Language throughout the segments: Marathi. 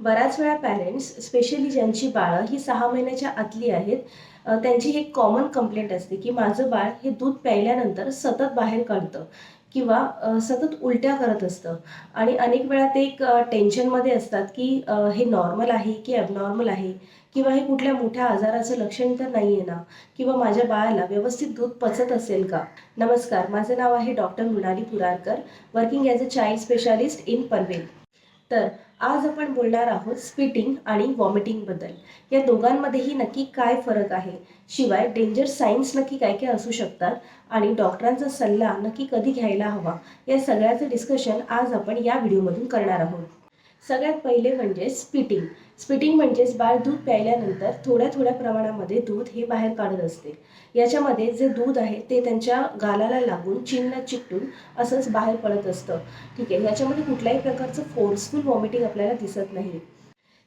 बऱ्याच वेळा पॅरेंट्स स्पेशली ज्यांची बाळं ही सहा महिन्याच्या आतली आहेत त्यांची एक कॉमन कंप्लेंट असते की माझं बाळ हे दूध प्यायल्यानंतर सतत बाहेर काढतं किंवा सतत उलट्या करत असतं. आणि अनेक वेळा ते एक टेन्शनमध्ये असतात की हे नॉर्मल आहे की ॲबनॉर्मल आहे? किंवा हे कुठल्या मोठ्या आजाराचं लक्षण तर नाही आहे ना? किंवा माझ्या बाळाला व्यवस्थित दूध पचत असेल का? नमस्कार माझं नाव आहे doctor Mrunali Purarkar working as a child specialist in Panvel तर आज आपण बोलणार आहोत स्पिटिंग आणि वॉमिटिंगबद्दल या दोघांमध्येही नक्की काय फरक आहे? शिवाय डेंजर सायन्स नक्की काय काय असू शकतात आणि डॉक्टरांचा सल्ला नक्की कधी घ्यायला हवा? या सगळ्याचं डिस्कशन आज आपण या व्हिडिओमधून करणार आहोत. सगळ्यात पहिले म्हणजे स्पिटिंग स्पिटिंग म्हणजेच बाळ दूध प्यायल्यानंतर थोड्या थोड्या प्रमाणामध्ये दूध हे बाहेर काढत असते. याच्यामध्ये जे दूध आहे ते त्यांच्या गालाला लागून चिन्ह चिकटून असंच बाहेर पडत असतं. ठीक आहे याच्यामध्ये कुठल्याही प्रकारचं फोर्सफुल वॉमिटिंग आपल्याला दिसत नाही.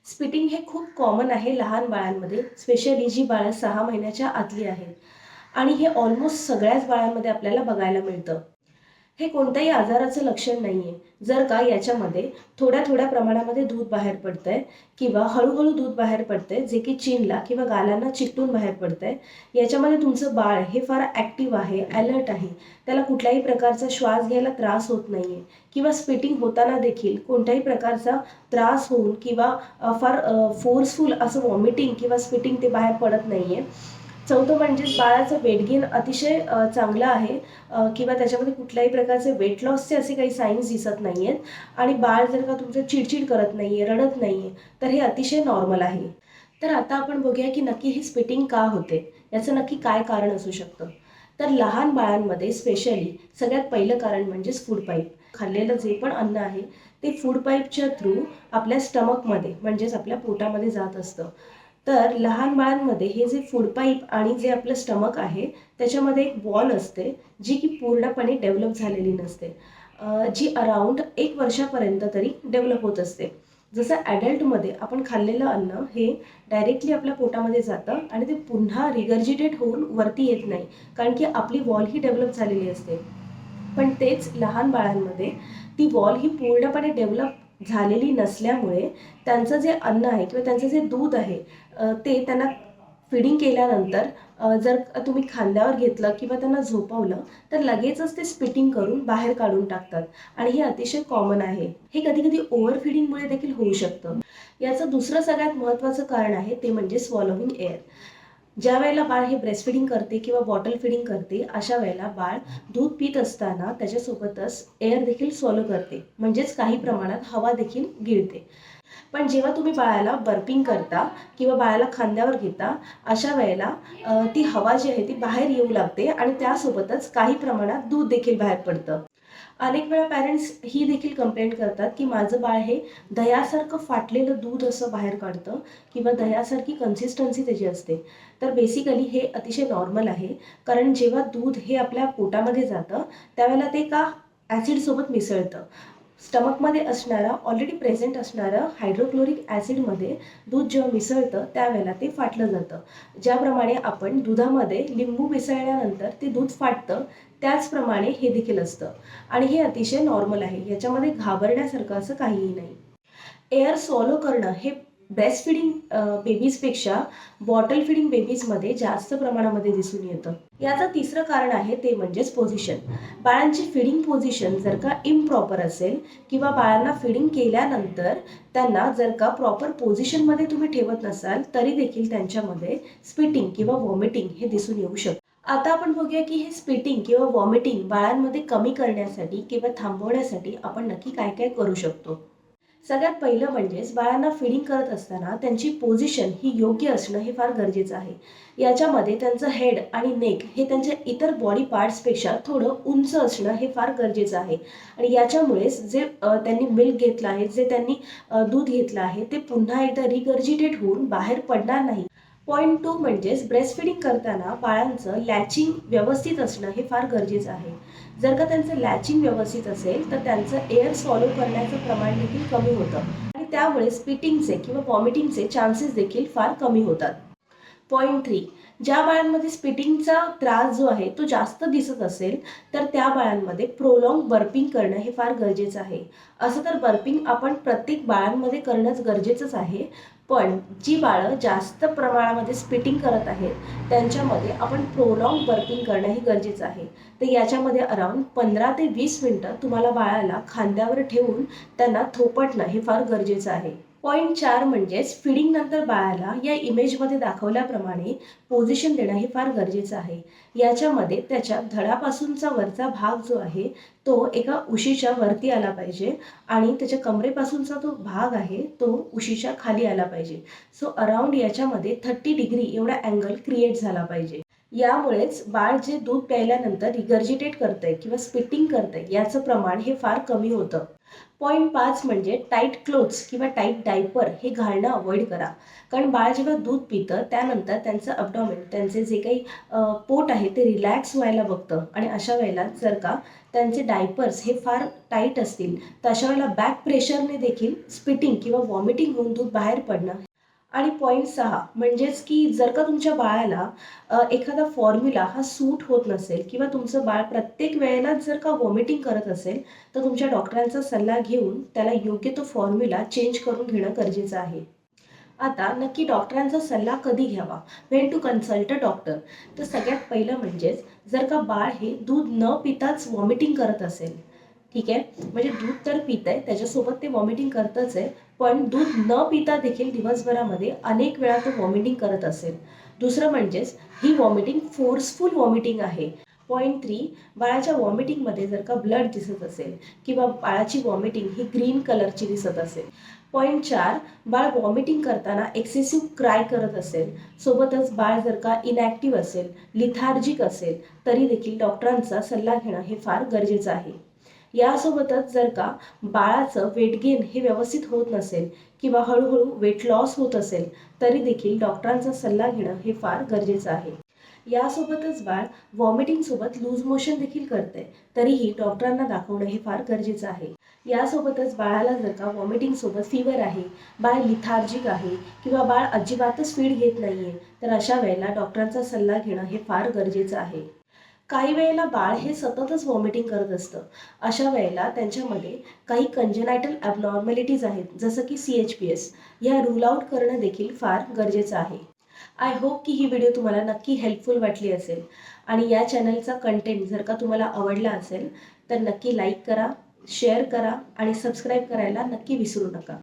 स्पिटिंग हे खूप कॉमन आहे लहान बाळांमध्ये स्पेशली जी बाळं सहा महिन्याच्या आतली आहेत. आणि हे ऑलमोस्ट सगळ्याच बाळांमध्ये आपल्याला बघायला मिळतं. हे कोणत्याही आजाराचं लक्षण नाही आहे जर का याच्यामध्ये थोड्या थोड्या प्रमाणामध्ये दूध बाहेर पडतंय किंवा हळूहळू दूध बाहेर पडतं आहे जे की चीनला किंवा गालांना चिकटून बाहेर पडतंय याच्यामध्ये तुमचं बाळ हे फार ॲक्टिव्ह आहे अलर्ट आहे. त्याला कुठल्याही प्रकारचा श्वास घ्यायला त्रास होत नाही आहे किंवा स्पिटिंग होताना देखील कोणत्याही प्रकारचा त्रास होऊन किंवा फार फोर्सफुल असं वॉमिटिंग किंवा स्पिटिंग ते बाहेर पडत नाही आहे चौथं म्हणजे बाळाचं वेट गेन अतिशय चांगलं आहे. किंवा त्याच्यामध्ये कुठल्याही प्रकारचे वेट लॉसचे असे काही साईन्स दिसत नाही आहेत आणि बाळ जर का तुमचं चिडचिड करत नाही आहे रडत नाही आहे तर हे अतिशय नॉर्मल आहे. तर आता आपण बघूया की नक्की ही स्पिटिंग का होते? याचं नक्की काय कारण असू शकतं? तर लहान बाळांमध्ये स्पेशली सगळ्यात पहिलं कारण म्हणजेच फूड पाईप खाल्लेलं जे पण अन्न आहे ते फूड पाईपच्या थ्रू आपल्या स्टमकमध्ये म्हणजेच आपल्या पोटामध्ये जात असतं. तर लहान बाळांमध्ये हे जे फूड पाईप आणि जे आपलं स्टमक आहे त्याच्यामध्ये एक वॉल असते जी की पूर्णपणे डेव्हलप झालेली नसते. जी अराउंड एक वर्षापर्यंत तरी डेव्हलप होत असते. जसं ॲडल्टमध्ये आपण खाल्लेलं अन्न हे डायरेक्टली आपल्या पोटामध्ये जातं आणि ते पुन्हा रिगर्जिटेट होऊन वरती येत नाही कारण की आपली वॉल ही डेव्हलप झालेली असते. पण तेच लहान बाळांमध्ये ती वॉल ही पूर्णपणे डेव्हलप झालेली नसल्यामुळे त्यांचं जे अन्न आहे किंवा त्यांचं जे दूध आहे ते त्यांना फिडिंग केल्यानंतर जर तुम्ही खांद्यावर घेतलं किंवा त्यांना झोपवलं तर लगेचच ते स्पिटिंग करून बाहेर काढून टाकतात. आणि हे अतिशय कॉमन आहे. हे कधी कधी ओव्हर फिडिंगमुळे देखील होऊ शकतं. याचं दुसरं सगळ्यात महत्त्वाचं कारण आहे ते म्हणजे स्वॉलोविंग एअर ज्या वेळेला बाळ हे ब्रेस्ट फिडिंग करते किंवा बॉटल फिडिंग करते अशा वेळेला बाळ दूध पित असताना त्याच्यासोबतच एअर देखील सॉलो करते. म्हणजेच काही प्रमाणात हवा देखील गिळते. पण जेव्हा तुम्ही बाळाला बर्पिंग करता किंवा बाळाला खांद्यावर घेता अशा वेळेला ती हवा जी आहे ती बाहेर येऊ लागते आणि त्यासोबतच काही प्रमाणात दूध देखील बाहेर पडतं. अनेक वेळा पॅरेंट्स ही देखील कंप्लेंट करतात की माझं बाळ हे दह्यासारखं फाटलेलं दूध असं बाहेर काढतं किंवा दह्यासारखी कन्सिस्टन्सी त्याची असते. तर बेसिकली हे अतिशय नॉर्मल आहे. कारण जेव्हा दूध हे आपल्या पोटामध्ये जातं त्यावेळेला ते का ॲसिडसोबत मिसळतं. स्टमकमध्ये असणारा ऑलरेडी प्रेझेंट असणारं हायड्रोक्लोरिक ॲसिडमध्ये दूध जेव्हा मिसळतं त्यावेळेला ते फाटलं जातं. ज्याप्रमाणे आपण दुधामध्ये लिंबू मिसळल्यानंतर ते दूध फाटतं त्याचप्रमाणे हे देखील असतं. आणि हे अतिशय नॉर्मल आहे. याच्यामध्ये घाबरण्यासारखं असं काहीही नाही. एअर सॉलो करणं हे ब्रेस्ट फिडिंग बेबीजपेक्षा बॉटल फिडिंग बेबीजमध्ये जास्त प्रमाणामध्ये दिसून येतं. याचं तिसरं कारण आहे ते म्हणजेच पोझिशन बाळांची फिडिंग पोझिशन जर का इम्प्रॉपर असेल किंवा बाळांना फिडिंग केल्यानंतर त्यांना जर का प्रॉपर पोझिशनमध्ये तुम्ही ठेवत नसाल तरी देखील त्यांच्यामध्ये स्पिटिंग किंवा वॉमिटिंग हे दिसून येऊ शकतं. आता आपण बघूया की हे स्पिटिंग किंवा वॉमिटिंग बाळांमध्ये कमी करण्यासाठी किंवा थांबवण्यासाठी आपण नक्की काय काय करू शकतो. सगळ्यात पहिलं म्हणजेच बाळांना फिडिंग करत असताना त्यांची पोझिशन ही योग्य असणं हे फार गरजेचं आहे. याच्यामध्ये त्यांचं हेड आणि नेक हे त्यांच्या इतर बॉडी पार्ट्सपेक्षा थोडं उंच असणं हे फार गरजेचं आहे. आणि याच्यामुळेच जे त्यांनी मिल्क घेतलं आहे जे त्यांनी दूध घेतलं आहे ते पुन्हा एकदा रिगर्जिटेट होऊन बाहेर पडणार नाही. पॉईंट टू म्हणजेच ब्रेस्टफिडिंग करताना बाळांचं लॅचिंग व्यवस्थित असणं हे फार गरजेचं आहे. जर का त्यांचं लॅचिंग व्यवस्थित असेल तर त्यांचं एअर सॉलो करण्याचं प्रमाण देखील कमी होतं. आणि त्यामुळे स्पिटिंगचे किंवा वॉमिटिंगचे चान्सेस देखील फार कमी होतात. पॉईंट थ्री ज्या बाळांमध्ये स्पिटिंगचा त्रास जो आहे तो जास्त दिसत असेल तर त्या बाळांमध्ये प्रोलॉंग बर्पिंग करणं हे फार गरजेचं आहे. असं तर बर्पिंग आपण प्रत्येक बाळांमध्ये करणंच गरजेचंच आहे. पण जी बाळं जास्त प्रमाणामध्ये स्पिटिंग करत आहेत त्यांच्यामध्ये आपण प्रोलॉंग बर्पिंग करणं हे गरजेचं आहे. तर याच्यामध्ये अराऊंड पंधरा ते वीस मिनटं तुम्हाला बाळाला खांद्यावर ठेवून त्यांना थोपटणं हे फार गरजेचं आहे. पॉईंट चार म्हणजेच फिडिंगनंतर बाळाला या इमेजमध्ये दाखवल्याप्रमाणे पोझिशन देणं हे फार गरजेचं आहे. याच्यामध्ये त्याच्या धडापासूनचा वरचा भाग जो आहे तो एका उशीच्या वरती आला पाहिजे आणि त्याच्या कमरेपासूनचा तो भाग आहे तो उशीच्या खाली आला पाहिजे. सो अराउंड याच्यामध्ये थर्टी डिग्री एवढा अँगल क्रिएट झाला पाहिजे. यामुळेच बाळ जे दूध प्यायल्यानंतर रिगर्जिटेट करतंय किंवा स्पिटिंग करतंय याचं प्रमाण हे फार कमी होतं. पॉईंट पाच म्हणजे टाईट क्लोथ्स किंवा टाईट डायपर हे घालणं अवॉइड करा. कारण बाळ जेव्हा दूध पितं त्यानंतर त्यांचं अपडॉमेन त्यांचे जे काही पोट आहे ते रिलॅक्स व्हायला बघतं. आणि अशा वेळेला जर का त्यांचे डायपर्स हे फार टाईट असतील तर अशा वेळेला बॅक प्रेशरने देखील स्पिटिंग किंवा वॉमिटिंग होऊन दूध बाहेर पडणं आणि पॉईंट सहा म्हणजेच की जर का तुमच्या बाळाला एखादा फॉर्म्युला हा सूट होत नसेल किंवा तुमचं बाळ प्रत्येक वेळेला जर का वॉमिटिंग करत असेल तर तुमच्या डॉक्टरांचा सल्ला घेऊन त्याला योग्य तो फॉर्म्युला चेंज करून घेणं गरजेचं आहे. आता नक्की डॉक्टरांचा सल्ला कधी घ्यावा? When to consult a doctor तर सगळ्यात पहिलं म्हणजेच जर का बाळ हे दूध न पिताच वॉमिटिंग करत असेल ठीक आहे? म्हणजे दूध तर पित आहे त्याच्यासोबत ते वॉमिटिंग करतच आहे पण दूध न पिता देखील दिवसभरामध्ये अनेक वेळा तो वॉमिटिंग करत असेल. दुसरं म्हणजेच ही वॉमिटिंग फोर्सफुल वॉमिटिंग आहे. पॉईंट थ्री बाळाच्या वॉमिटिंगमध्ये जर का ब्लड दिसत असेल किंवा बाळाची वॉमिटिंग ही ग्रीन कलरची दिसत असेल. पॉईंट चार बाळ वॉमिटिंग करताना एक्सेसिव्ह क्राय करत असेल. सोबतच बाळ जर का इनॅक्टिव्ह असेल लिथार्जिक असेल तरी देखील डॉक्टरांचा सल्ला घेणं हे फार गरजेचं आहे. यासोबतच जर का बाळाचं वेट गेन हे व्यवस्थित होत नसेल किंवा हळूहळू वेट लॉस होत असेल तरी देखील डॉक्टरांचा सल्ला घेणं हे फार गरजेचं आहे. यासोबतच बाळ वॉमिटिंगसोबत लूज मोशन देखील करते तरीही डॉक्टरांना दाखवणं हे फार गरजेचं आहे. यासोबतच बाळाला जर का वॉमिटिंगसोबत फिवर आहे बाळ लिथार्जिक आहे किंवा बाळ अजिबातच फीड घेत नाही आहे तर अशा वेळेला डॉक्टरांचा सल्ला घेणं हे फार गरजेचं आहे. काही वेळेला बाळ हे सततच व्हॉमिटिंग करत असतं. अशा वेळेला त्यांच्यामध्ये काही कंजेनायटल ॲबनॉर्मॅलिटीज आहेत जसं की सी एच पी एस ह्या रूल आउट करणं देखील फार गरजेचं आहे. आय होप की ही व्हिडिओ तुम्हाला नक्की हेल्पफुल वाटली असेल. आणि या चॅनलचा कंटेंट जर का तुम्हाला आवडला असेल तर नक्की लाईक करा शेअर करा आणि सबस्क्राईब करायला नक्की विसरू नका.